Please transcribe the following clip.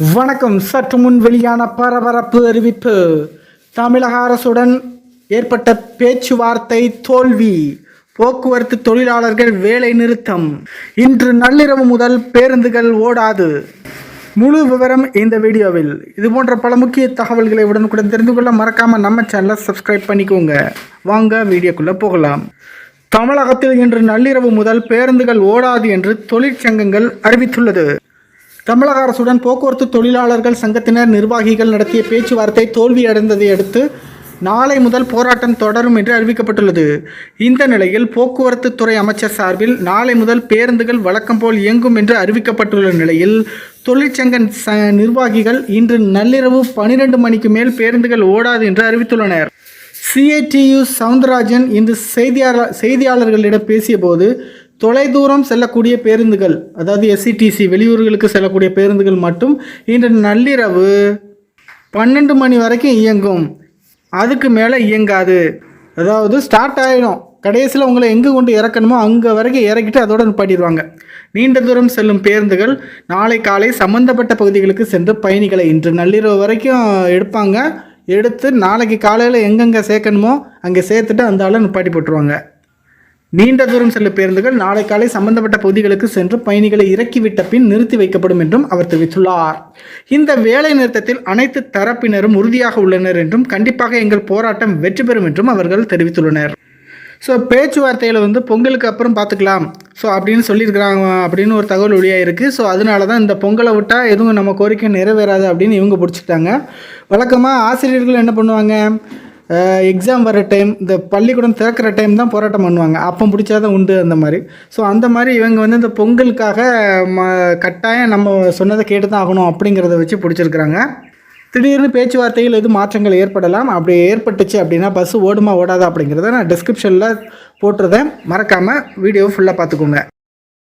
வணக்கம். சற்று முன் வெளியான பரபரப்பு அறிவிப்பு. தமிழக அரசுடன் ஏற்பட்ட பேச்சுவார்த்தை தோல்வி. போக்குவரத்து தொழிலாளர்கள் வேலை நிறுத்தம். இன்று நள்ளிரவு முதல் பேருந்துகள் ஓடாது. முழு விவரம் இந்த வீடியோவில். இது போன்ற பல முக்கிய தகவல்களை உடனுக்குடன் தெரிந்து கொள்ள மறக்காமல் நம்ம சேனலை சப்ஸ்கிரைப் பண்ணிக்கோங்க. வாங்க வீடியோக்குள்ளே போகலாம். தமிழகத்தில் இன்று நள்ளிரவு முதல் பேருந்துகள் ஓடாது என்று தொழிற்சங்கங்கள் அறிவித்துள்ளது. தமிழக அரசுடன் போக்குவரத்து தொழிலாளர்கள் சங்கத்தினர் நிர்வாகிகள் நடத்திய பேச்சுவார்த்தை தோல்வியடைந்ததை அடுத்து நாளை முதல் போராட்டம் தொடரும் என்று அறிவிக்கப்பட்டுள்ளது. இந்த நிலையில் போக்குவரத்து துறை அமைச்சர் சார்பில் நாளை முதல் பேருந்துகள் வழக்கம் போல் இயங்கும் என்று அறிவிக்கப்பட்டுள்ள நிலையில் தொழிற்சங்க ச நிர்வாகிகள் இன்று நள்ளிரவு பனிரெண்டு மணிக்கு மேல் பேருந்துகள் ஓடாது என்று அறிவித்துள்ளனர். சிஐடியு சவுந்தரராஜன் இன்று செய்தியாளர் செய்தியாளர்களிடம் பேசியபோது தொலைதூரம் செல்லக்கூடிய பேருந்துகள் அதாவது எஸ்சிடிசி வெளியூர்களுக்கு செல்லக்கூடிய பேருந்துகள் மட்டும் இன்று நள்ளிரவு பன்னெண்டு மணி வரைக்கும் இயங்கும். அதுக்கு மேலே இயங்காது. அதாவது ஸ்டார்ட் ஆகிடும் கடைசியில் உங்களை எங்கே கொண்டு இறக்கணுமோ அங்கே வரைக்கும் இறக்கிட்டு அதோட நிப்பாட்டிடுவாங்க. நீண்ட தூரம் செல்லும் பேருந்துகள் நாளை காலை சம்பந்தப்பட்ட பகுதிகளுக்கு சென்று பயணிகளை இன்று நள்ளிரவு வரைக்கும் எடுப்பாங்க. எடுத்து நாளைக்கு காலையில் எங்கெங்கே சேர்க்கணுமோ அங்கே சேர்த்துட்டு அந்த ஆளை நிப்பாட்டி போட்டுருவாங்க. நீண்ட தூரம் செல்லும் பேருந்துகள் நாளை காலை சம்பந்தப்பட்ட பகுதிகளுக்கு சென்று பயணிகளை இறக்கிவிட்ட பின் நிறுத்தி வைக்கப்படும் என்றும் அவர் தெரிவித்துள்ளார். இந்த வேலை நிறுத்தத்தில் அனைத்து தரப்பினரும் உறுதியாக உள்ளனர் என்றும் கண்டிப்பாக எங்கள் போராட்டம் வெற்றி பெறும் என்றும் அவர்கள் தெரிவித்துள்ளனர். ஸோ பேச்சுவார்த்தையில் வந்து பொங்கலுக்கு அப்புறம் பார்த்துக்கலாம் ஸோ அப்படின்னு சொல்லியிருக்கிறாங்க அப்படின்னு ஒரு தகவல் வெளியாக இருக்குது ஸோ அதனால தான் இந்த பொங்கலை விட்டால் எதுவும் நம்ம கோரிக்கை நிறைவேறாது அப்படின்னு இவங்க பிடிச்சிட்டாங்க. வழக்கமாக ஆசிரியர்கள் என்ன பண்ணுவாங்க? எக்ஸாம் வர டைம் இந்த பள்ளிக்கூடம் திறக்கிற டைம் தான் போராட்டம் பண்ணுவாங்க. அப்போ பிடிச்சாதான் உண்டு அந்த மாதிரி. ஸோ அந்த மாதிரி இவங்க வந்து இந்த பொங்கலுக்காக ம கட்டாயம் நம்ம சொன்னதை கேட்டு தான் ஆகணும் அப்படிங்கிறத வச்சு பிடிச்சிருக்கிறாங்க. திடீர்னு பேச்சுவார்த்தையில் எதுவும் மாற்றங்கள் ஏற்படலாம். அப்படி ஏற்பட்டுச்சு அப்படின்னா பஸ் ஓடுமா ஓடாதா அப்படிங்கிறத நான் டிஸ்கிரிப்ஷனில் போட்டுருதேன் மறக்காமல் வீடியோ ஃபுல்லாக பார்த்துக்கோங்க.